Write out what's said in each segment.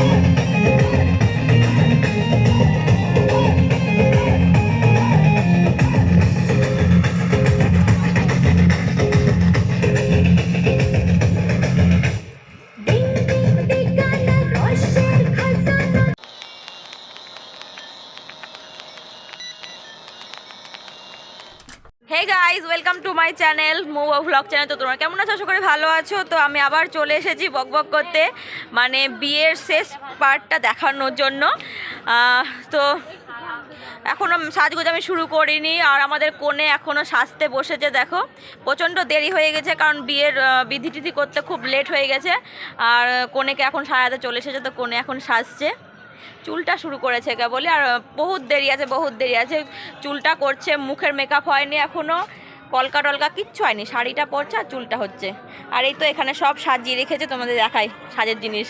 Thank you. Hey guys welcome to my channel Mou vlog channel তো তোমরা কেমন আছো? করি ভালো আছো। তো আমি আবার চলে এসেছি বক বক করতে। মানে বিয়ের শেষ পার্টটা দেখানোর জন্য। তো এখনও সাজগোজ আমি শুরু করিনি। আর আমাদের কোণে এখনও সাজতে বসেছে, দেখো। প্রচণ্ড দেরি হয়ে গেছে, কারণ বিয়ের বিধি টিধি করতে খুব লেট হয়ে গেছে। আর কোণেকে এখন সাজাতে চলে এসেছে, তো কোণে এখন সাজছে। চুলটা শুরু করেছে কেবলই, আর বহুত দেরি আছে, বহুত দেরি আছে। চুলটা করছে, মুখের মেকআপ হয়নি এখনও কলকা টলকা কিচ্ছু হয়নি, শাড়িটা পরছে আর চুলটা হচ্ছে। আর এই তো এখানে সব সাজিয়ে রেখেছে, তোমাদের দেখাই, সাজের জিনিস।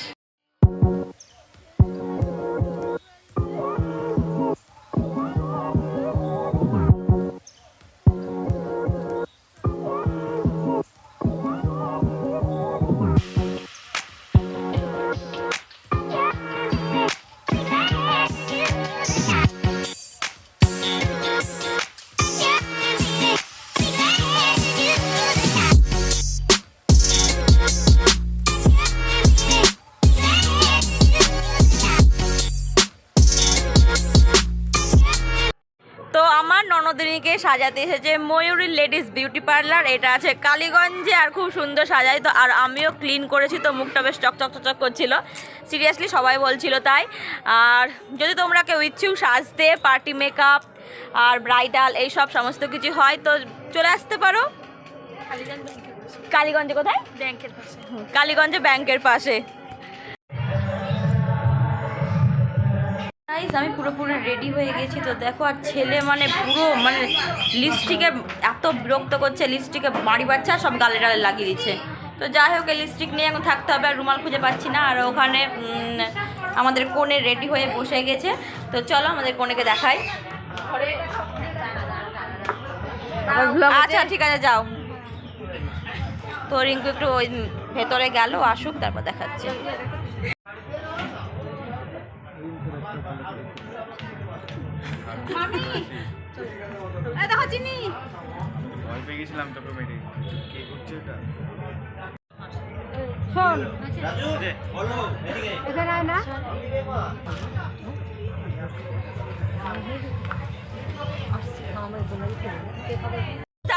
ননদিনীকে সাজাতে এসেছে ময়ূরী লেডিস বিউটি পার্লার এটা আছে কালীগঞ্জে আর খুব সুন্দর সাজাই তো আর আমিও ক্লিন করেছি তো মুখটা বেশ চকচক চকচক করছিল। সিরিয়াসলি সবাই বলছিল তাই। আর যদি তোমরা কেউ ইচ্ছুক সাজতে পার্টি মেকআপ আর ব্রাইডাল এই সব সমস্ত কিছু হয় তো চলে আসতে পারো। কালীগঞ্জে কোথায়? ব্যাংকের পাশে। কালীগঞ্জে ব্যাংকের পাশে। গাইস আমি পুরোপুরি রেডি হয়ে গেছি। তো দেখো, আর ছেলে মানে পুরো মানে লিপস্টিকে এত বিরক্ত করছে লিপস্টিকে বাড়ি বাচ্চা, সব গালে ডালে লাগিয়ে দিচ্ছে। তো যাই হোক লিপস্টিক নিয়ে এখন থাকতে হবে, আর রুমাল খুঁজে পাচ্ছি না। আর ওখানে আমাদের কোণে রেডি হয়ে বসে গেছে। তো চলো, আমাদের কোণেকে দেখাই। আচ্ছা ঠিক আছে, যাও। তো রিঙ্কু একটু ওই ভেতরে গেল, আসুক, তারপর দেখাচ্ছে। দেখো চিনি। ভয় পেয়ে গেছিলাম তোকে মেরে। কে করছে ওটা শোন। দে, এখানে আয় না।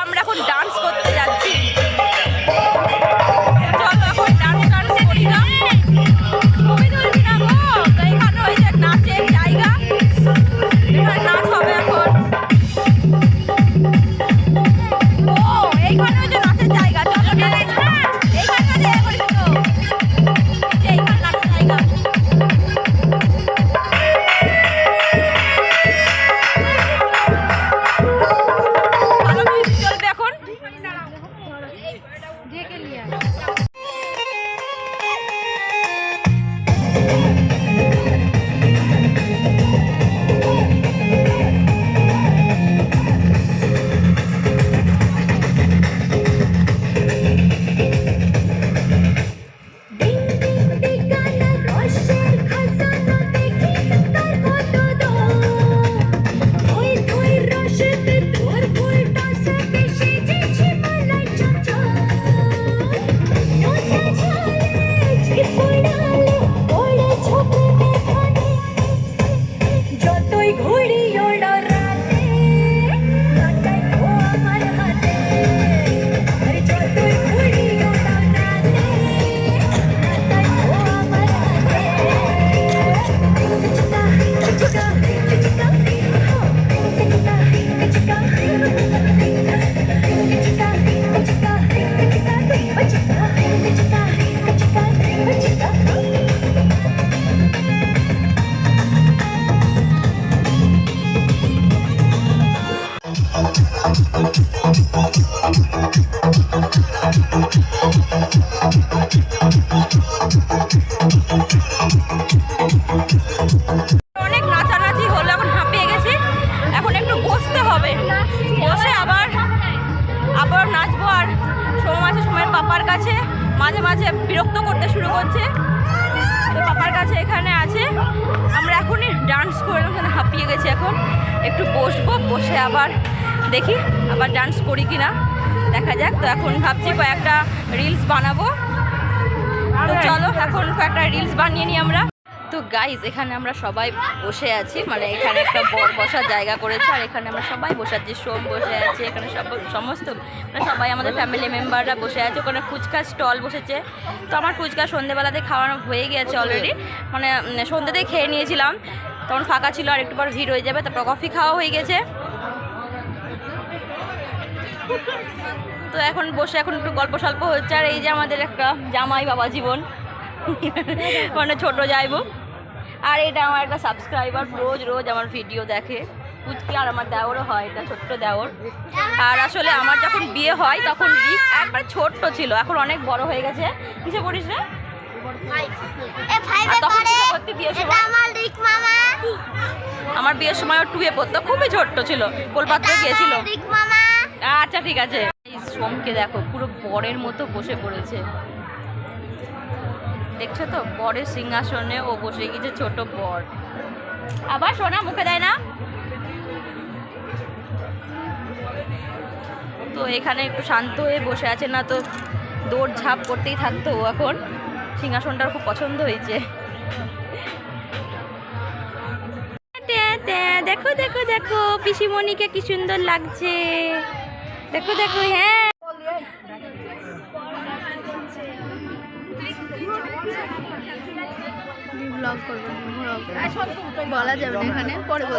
আমরা এখন ডান্স মাঝে বিরক্ত করতে শুরু করছে। তো পাপার কাছে এখানে আছে। আমরা এখনই ডান্স করলাম ওখানে হাঁপিয়ে গেছি এখন। একটু বসবো বসে আবার দেখি আবার ডান্স করি কি না দেখা যাক তো এখন ভাবছি কয়েকটা রিলস বানাবো। তো চলো এখন কয়েকটা রিলস বানিয়ে নিই আমরা। তো গাইজ এখানে আমরা সবাই বসে আছি। মানে এখানে একটা বর বসার জায়গা করেছে আর এখানে আমরা সবাই বসে আছি সোম বসে আছে এখানে সব সমস্ত মানে সবাই আমাদের ফ্যামিলি মেম্বাররা বসে আছে। ওখানে ফুচকা স্টল বসেছে। তো আমার ফুচকা সন্ধেবেলাতে খাওয়ানো হয়ে গিয়েছে অলরেডি মানে উম, খেয়ে নিয়েছিলাম। তখন ফাঁকা ছিল আর একটু পর ভিড় হয়ে যাবে। তারপর কফি খাওয়া হয়ে গেছে। তো এখন বসে এখন একটু গল্প সল্প হচ্ছে। আর এই যে আমাদের একটা জামাই বাবা জীবন। মানে ছোট যাইবো। আর এটা আমার একটা সাবস্ক্রাইবার রোজ রোজ আমার ভিডিও দেখে। পুচকি আর আমার দেওরও হয় এটা ছোট্ট দেওর। আর আসলে আমার যখন বিয়ে হয় তখন রিক একবার ছোট্ট ছিল এখন অনেক বড় হয়ে গেছে। কিসে পড়িস রে? আমার বিয়ের সময় টুয়ে পড়তো খুবই ছোট্ট ছিল কোলপাত্রে গিয়েছিল। আচ্ছা ঠিক আছে। সোমকে দেখো পুরো বরের মতো বসে পড়েছে। দেখছ তো? বরের সিংহাসনে ও বসে গেছে ছোট বর। আবার সোনা, মুখে দেয় না? তো এখানে একটু শান্ত হয়ে বসে আছে না তো? দৌড় ঝাঁপ করতেই থাকতো ও এখন। সিংহাসনটার খুব পছন্দ হয়েছে। দেখো দেখো দেখো, পিসিমণিকে কি সুন্দর লাগছে। দেখো দেখো হ্যাঁ ব্লগ করব বলা যাবে না এখানে পরে তো?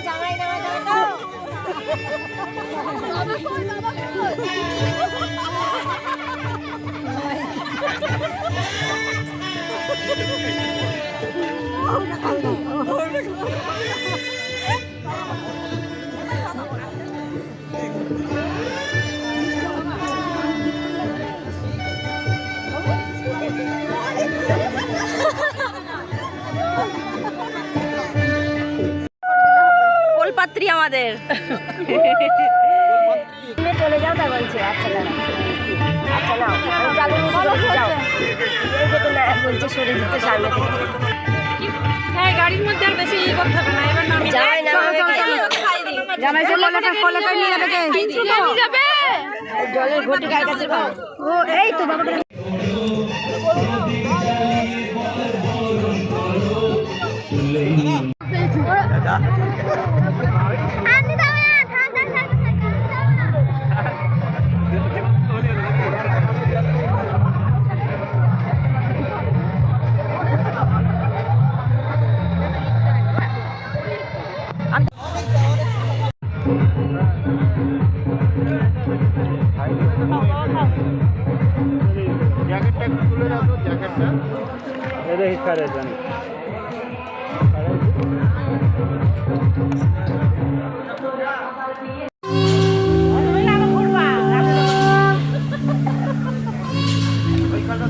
কোলপাত্রী আমাদের। চলে যাও তাই বলছে আচ্ছা আচ্ছা নাও চালু যাও। এই যে তো না বলছে সরে যেতে সামনে। থেকে হ্যাঁ গাড়ির মধ্যে আর বেশি ই করতে হবে না এবার নামি। জামাই নামাবে কলাটা কলাটা নিয়ে যাবে নামি যাবে। জলের ঘটি গায়ে কাছে ও এই তো বাবা আমি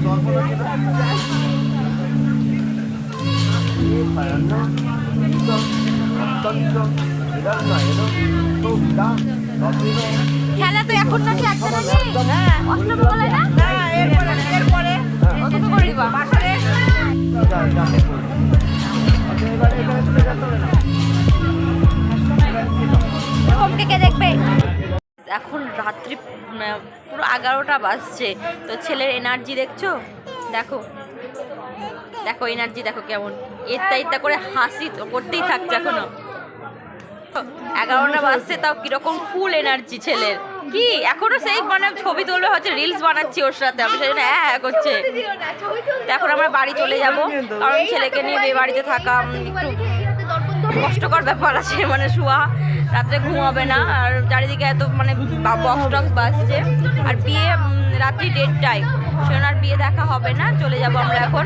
দর্পণ আছে তো? খেলা তো এখন নাকি একটা নাকি? হ্যাঁ অষ্টমী না? হ্যাঁ এরপরে এরপরে। কত করে দিবা? দেখবে। এখন রাত্রি পুরো এগারোটা বাজছে। তো ছেলের এনার্জি দেখছ? দেখো। দেখো এনার্জি দেখো কেমন। ইত্যা ইত্যা করে হাসি করতেই থাকছে এখনও। এগারোটা বাজছে, তাও কীরকম ফুল এনার্জি ছেলের। কি? এখনও সেই মানে ছবি তুলবে, হচ্ছে রিলস বানাচ্ছি ওর সাথে। আমি সেই জন্য হ্যাঁ হ্যাঁ করছে। এখন আমরা বাড়ি চলে যাব। কারণ ছেলেকে নিয়ে বিয়ে বাড়িতে থাকা একটু কষ্টকর ব্যাপার আছে। মানে শোয়া, রাত্রে ঘুমাবে না। আর চারিদিকে এত মানে বক্স টক্স বাজছে। আর বিয়ে রাত্রি দেড়টায়। সেজন্য আর বিয়ে দেখা হবে না। চলে যাব আমরা এখন।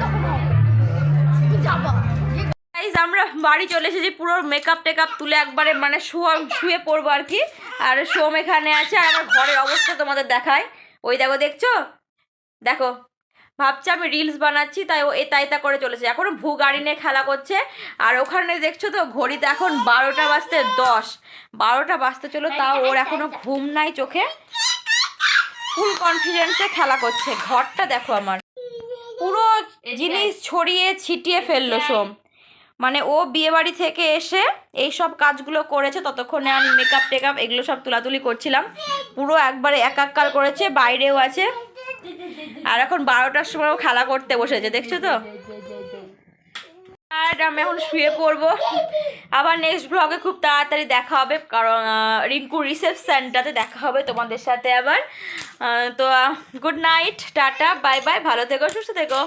আমরা বাড়ি চলে এসেছি। পুরো মেকআপ টেকআপ তুলে একবারে মানে শুয়ে শুয়ে পড়ব আর কি। আর সোম এখানে আছে আর আমার ঘরের অবস্থা তোমাদের দেখায়। ওই দেখো দেখছ? দেখো ভাবছে আমি রিলস বানাচ্ছি তাই ও এ তাই তা করে চলেছে। এখনও ভু গাড়ি নিয়ে খেলা করছে। আর ওখানে দেখছ তো ঘড়িতে এখন বারোটা বাজতে দশ। বারোটা বাজতে চলো তাও ওর এখনও ঘুম নাই চোখে। ফুল কনফিডেন্সে খেলা করছে। ঘরটা দেখো আমার। পুরো জিনিস ছড়িয়ে ছিটিয়ে ফেলল সোম। মানে ও বিয়েবাড়ি থেকে এসে এই সব কাজগুলো করেছে, ততক্ষণে আমি মেকআপ টেকআপ এগুলো সব তুলাতুলি করছিলাম। পুরো একবারে একাকার করেছে, বাইরেও আছে। আর এখন বারোটার সময়ও খেলা করতে বসেছে, দেখছ তো? আর আমি এখন শুয়ে পড়ব। আবার নেক্সট ব্লগে খুব তাড়াতাড়ি দেখা হবে, কারণ রিঙ্কু রিসেপশনটাতে দেখা হবে তোমাদের সাথে আবার। তো good night tata bye bye ভালো থেকো, সুস্থ থেকো।